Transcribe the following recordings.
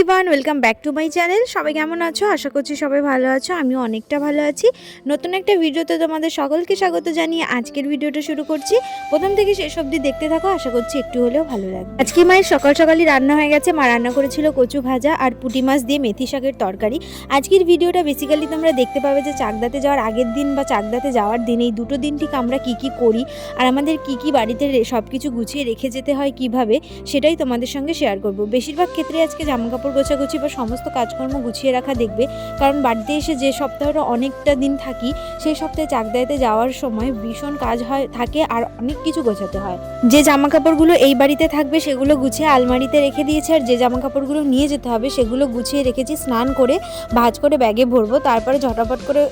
Everyone welcome back to my channel সবাই কেমন আছো? আশা করছি সবাই ভালো আছো আমি অনেকটা ভালো আছি। নতুন একটা ভিডিওতে তোমাদের সকলকে স্বাগত জানিয়ে আজকের ভিডিওটা শুরু করছি। প্রথম থেকে শেষ অবধি দেখতে থাকো, আশা করছি একটু হলেও ভালো লাগবে। আজকে মায়ের সকাল সকালই রান্না হয়ে গেছে। মা রান্না করেছিল কচু ভাজা আর পুঁটি মাছ দিয়ে মেথি শাকের তরকারি। আজকের ভিডিওটা বেসিক্যালি তোমরা দেখতে পাবে যে চাকদাতে যাওয়ার আগের দিন বা চাকদাতে যাওয়ার দিন এই দুটো দিন ঠিক আমরা কী কী করি আর আমাদের কি কি বাড়িতে সব কিছু গুছিয়ে রেখে যেতে হয় কীভাবে, সেটাই তোমাদের সঙ্গে শেয়ার করব। বেশিরভাগ ক্ষেত্রে আজকে জামাকাপড় গোছাগুছি বা সমস্ত কাজকর্ম গুছিয়ে রাখা দেখবে। কারণ বাড়িতে এসে যে সপ্তাহটা অনেকটা দিন থাকি, সেই সপ্তাহে চাকদাইতে যাওয়ার সময় ভীষণ কাজ হয়, থাকে আর অনেক কিছু গোছাতে হয়। যে জামা কাপড়গুলো এই বাড়িতে থাকবে, সেগুলো গুছিয়ে আলমারিতে রেখে দিয়েছে আর যে জামা কাপড়গুলো নিয়ে যেতে হবে, সেগুলো গুছিয়ে রেখেছি, স্নান করে, ভাঁজ করে ব্যাগে ভরবো, তারপরে ঝটাপট করে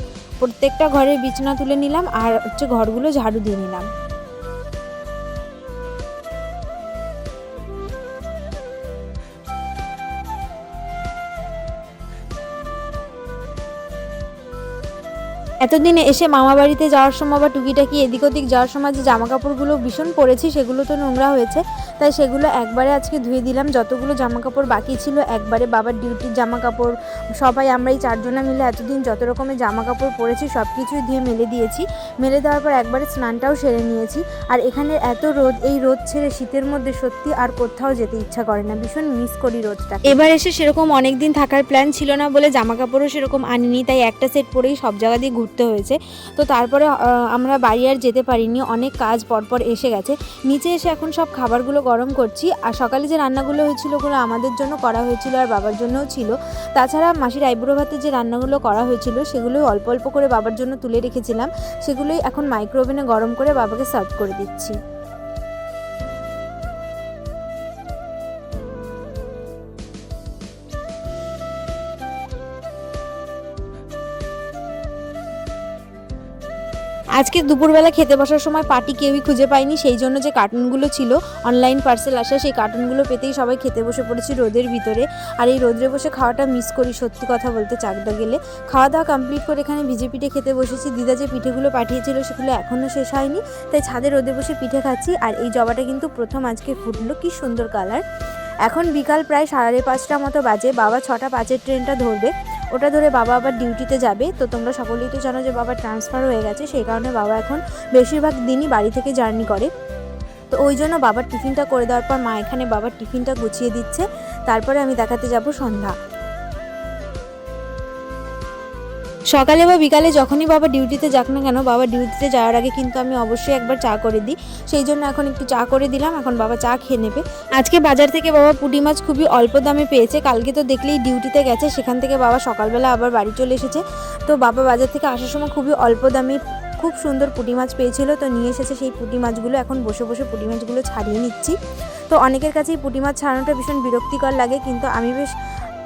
প্রত্যেকটা ঘরের বিছানা তুলে নিলাম আর হচ্ছে ঘরগুলো ঝাড়ু দিয়ে নিলাম। এতদিনে এসে মামা বাড়িতে যাওয়ার সময় বা টুকিটাকি এদিক ওদিক যাওয়ার সময় যে জামা কাপড়গুলো ভীষণ পরেছি, সেগুলো তো নোংরা হয়েছে। তাই সেগুলো একবারে আজকে ধুয়ে দিলাম। যতগুলো জামা কাপড় বাকি ছিল, একবারে বাবার ডিউটির জামা কাপড় সবাই আমরা এই চারজনা মিলে এতদিন যত রকমের জামা কাপড় পরেছি সব কিছুই ধুয়ে মেলে দিয়েছি। মেলে দেওয়ার পর একবারে স্নানটাও সেরে নিয়েছি। আর এখানে এত রোদ, এই রোদ ছেড়ে শীতের মধ্যে সত্যি আর কোথাও যেতে ইচ্ছা করে না। ভীষণ মিস করি রোদটা। এবার এসে সেরকম অনেক দিন থাকার প্ল্যান ছিল না বলে জামা কাপড়ও সেরকম আনিনি, তাই একটা সেট পরেই সব জায়গা দিয়ে ঘুরতে হয়েছে। তো তারপরে আমরা বাড়ি আর যেতে পারিনি। অনেক কাজ পরপর এসে গেছে। নিচে এসে এখন সব খাবারগুলো গরম করছি। আর সকালে যে রান্নাগুলো হয়েছিল ওগুলো আমাদের জন্য করা হয়েছিল আর বাবার জন্যও ছিল। তাছাড়া মাসির আইব্রো ভাতে যে রান্নাগুলো করা হয়েছিল, সেগুলোই অল্প অল্প করে বাবার জন্য তুলে রেখেছিলাম। সেগুলোই এখন মাইক্রো ওভেনে গরম করে বাবাকে সার্ভ করে দিচ্ছি। আজকে দুপুরবেলা খেতে বসার সময় পার্টি কেউই খুঁজে পায়নি, সেই জন্য যে কার্টুনগুলো ছিল অনলাইন পার্সেল আসা, সেই কার্টুনগুলো পেতেই সবাই খেতে বসে পড়েছি রোদের ভিতরে। আর এই রোদরে বসে খাওয়াটা মিস করি, সত্যি কথা বলতে চাকদা গেলে। খাওয়া দাওয়া কমপ্লিট করে এখানে ভিজে পিঠে খেতে বসেছি। দিদা যে পিঠেগুলো পাঠিয়েছিল সেগুলো এখনও শেষ হয়নি, তাই ছাদে রোদে বসে পিঠে খাচ্ছি। আর এই জবাটা কিন্তু প্রথম আজকে ফুটলো, কি সুন্দর কালার এখন বিকাল প্রায় সাড়ে পাঁচটা মতো বাজে, বাবা ছটা পাঁচের ট্রেনটা ধরবে। ওটা ধরে বাবা আবার ডিউটিতে যাবে, তো তোমরা সকলেই তো জানো যে বাবা ট্রান্সফার হয়ে গেছে, সেই কারণে বাবা এখন বেশিরভাগ দিনই বাড়ি থেকে জার্নি করে। তো ওই জন্য বাবার টিফিনটা করে দেওয়ার পর মা এখানে বাবার টিফিনটা গুছিয়ে দিচ্ছে, তারপরে আমি দেখাতে যাব সন্ধ্যা। সকালে বা বিকালে যখনই বাবা ডিউটিতে যাক না কেন, বাবা ডিউটিতে যাওয়ার আগে কিন্তু আমি অবশ্যই একবার চা করে দিই। সেই জন্য এখন একটু চা করে দিলাম, এখন বাবা চা খেয়ে নেবে। আজকে বাজার থেকে বাবা পুঁটি মাছ খুবই অল্প দামে পেয়েছে, কালকে তো দেখলেই ডিউটিতে গেছে, সেখান থেকে বাবা সকালবেলা আবার বাড়ি চলে এসেছে। তো বাবা বাজার থেকে আসার সময় খুবই অল্প দামে খুব সুন্দর পুঁটি মাছ পেয়েছিল, তো নিয়ে এসেছে সেই পুঁটি মাছগুলো, এখন বসে বসে পুঁটি মাছগুলো ছাড়িয়ে নিচ্ছি। তো অনেকের কাছেই পুঁটি মাছ ছাড়ানোটা ভীষণ বিরক্তিকর লাগে, কিন্তু আমি বেশ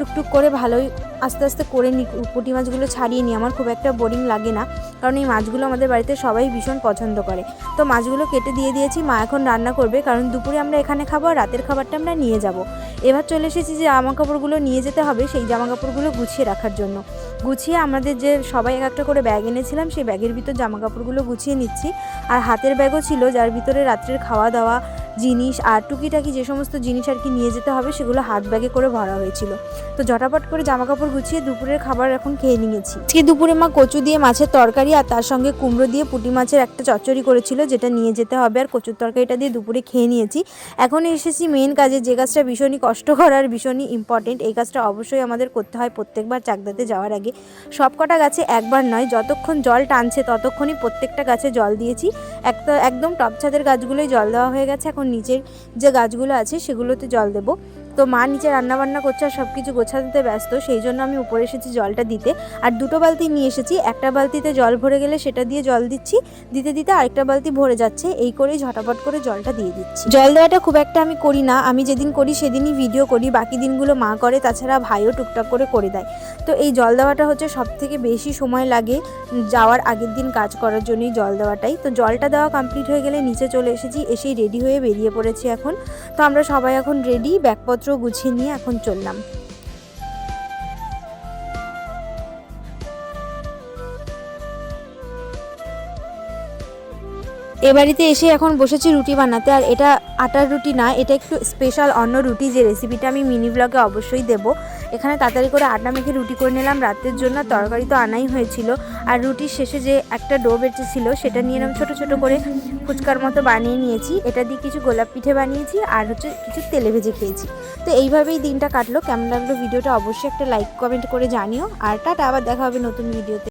টুকটুক করে ভালোই আস্তে আস্তে করে নি, পুঁটি মাছগুলো ছাড়িয়ে নিই। আমার খুব একটা বোরিং লাগে না, কারণ এই মাছগুলো আমাদের বাড়িতে সবাই ভীষণ পছন্দ করে। তো মাছগুলো কেটে দিয়ে দিয়েছি, মা এখন রান্না করবে, কারণ দুপুরে আমরা এখানে খাব আর রাতের খাবারটা আমরা নিয়ে যাব। এবার চলে এসেছি যে জামা কাপড়গুলো নিয়ে যেতে হবে, সেই জামা কাপড়গুলো গুছিয়ে রাখার জন্য। গুছিয়ে আমাদের যে সবাই এক একটা করে ব্যাগ এনেছিলাম, সেই ব্যাগের ভিতর জামা কাপড়গুলো গুছিয়ে নিচ্ছি। আর হাতের ব্যাগও ছিল, যার ভিতরে রাত্রের খাওয়া দাওয়া জিনিস আর টুকিটাকি যে সমস্ত জিনিস আর কি নিয়ে যেতে হবে, সেগুলো হাত ব্যাগে করে ভরা হয়েছিল। তো জটাপট করে জামা কাপড় গুছিয়ে দুপুরের খাবার এখন খেয়ে নিয়েছি। আজকে দুপুরে মা কচু দিয়ে মাছের তরকারি আর তার সঙ্গে কুমড়ো দিয়ে পুঁটি মাছের একটা চচ্চড়ি করেছিল, যেটা নিয়ে যেতে হবে। আর কচুর তরকারিটা দিয়ে দুপুরে খেয়ে নিয়েছি। এখন এসেছি মেন কাজে, যে কাজটা ভীষণই কষ্টকর আর ভীষণই ইম্পর্টেন্ট এই কাজটা অবশ্যই আমাদের করতে হয় প্রত্যেকবার চাকদাতে যাওয়ার আগে। সব কটা গাছে একবার নয়, যতক্ষণ জল টানছে ততক্ষণই প্রত্যেকটা গাছে জল দিয়েছি। একদম টপ ছাদের গাছগুলোই জল দেওয়া হয়ে গেছে, এখন নিচের যে গাছগুলো আছে সেগুলোতে জল দেবো। তো মা নিচে রান্না বান্না করছে আর সব কিছু গোছাতে ব্যস্ত, সেই জন্য আমি উপরে এসেছি জলটা দিতে। আর দুটো বালতি নিয়ে এসেছি, একটা বালতিতে জল ভরে গেলে সেটা দিয়ে জল দিচ্ছি, দিতে দিতে আরেকটা বালতি ভরে যাচ্ছে, এই করেই ঝটাপট করে জলটা দিয়ে দিচ্ছি। জল দেওয়াটা খুব একটা আমি করি না, আমি যেদিন করি সেদিনই ভিডিও করি, বাকি দিনগুলো মা করে, তাছাড়া ভাইও টুকটাক করে করে দেয়। তো এই জল দেওয়াটা হচ্ছে সব থেকে বেশি সময় লাগে যাওয়ার আগের দিন কাজ করার জন্যই জল দেওয়াটাই। তো জলটা দেওয়া কমপ্লিট হয়ে গেলে নিচে চলে এসেছি, এসেই রেডি হয়ে বেরিয়ে পড়েছি এখন। তো আমরা সবাই এখন রেডি ব্যাগপত্র গুছিয়ে নিয়ে এখন চললাম। এ বাড়িতে এসে এখন বসেছি রুটি বানাতে, আর এটা আটার রুটি না, এটা একটু স্পেশাল অন্য রুটি, যে রেসিপিটা আমি মিনি ব্লগে অবশ্যই দেবো। এখানে তাড়াতাড়ি করে আটা মেখে রুটি করে নিলাম, রাতের জন্য তরকারি তো আনাই হয়েছিল। আর রুটির শেষে যে একটা ডো বেঁচেছিল সেটা নিয়ে এরকম ছোটো ছোটো করে ফুচকার মতো বানিয়ে নিয়েছি। এটা দিয়ে কিছু গোলাপ পিঠে বানিয়েছি, আর হচ্ছে কিছু তেলে ভেজে খেয়েছি। তো এইভাবেই দিনটা কাটলো। কেমন লাগল ভিডিওটা অবশ্যই একটা লাইক কমেন্ট করে জানিও। আর টাটা, আবার দেখা হবে নতুন ভিডিওতে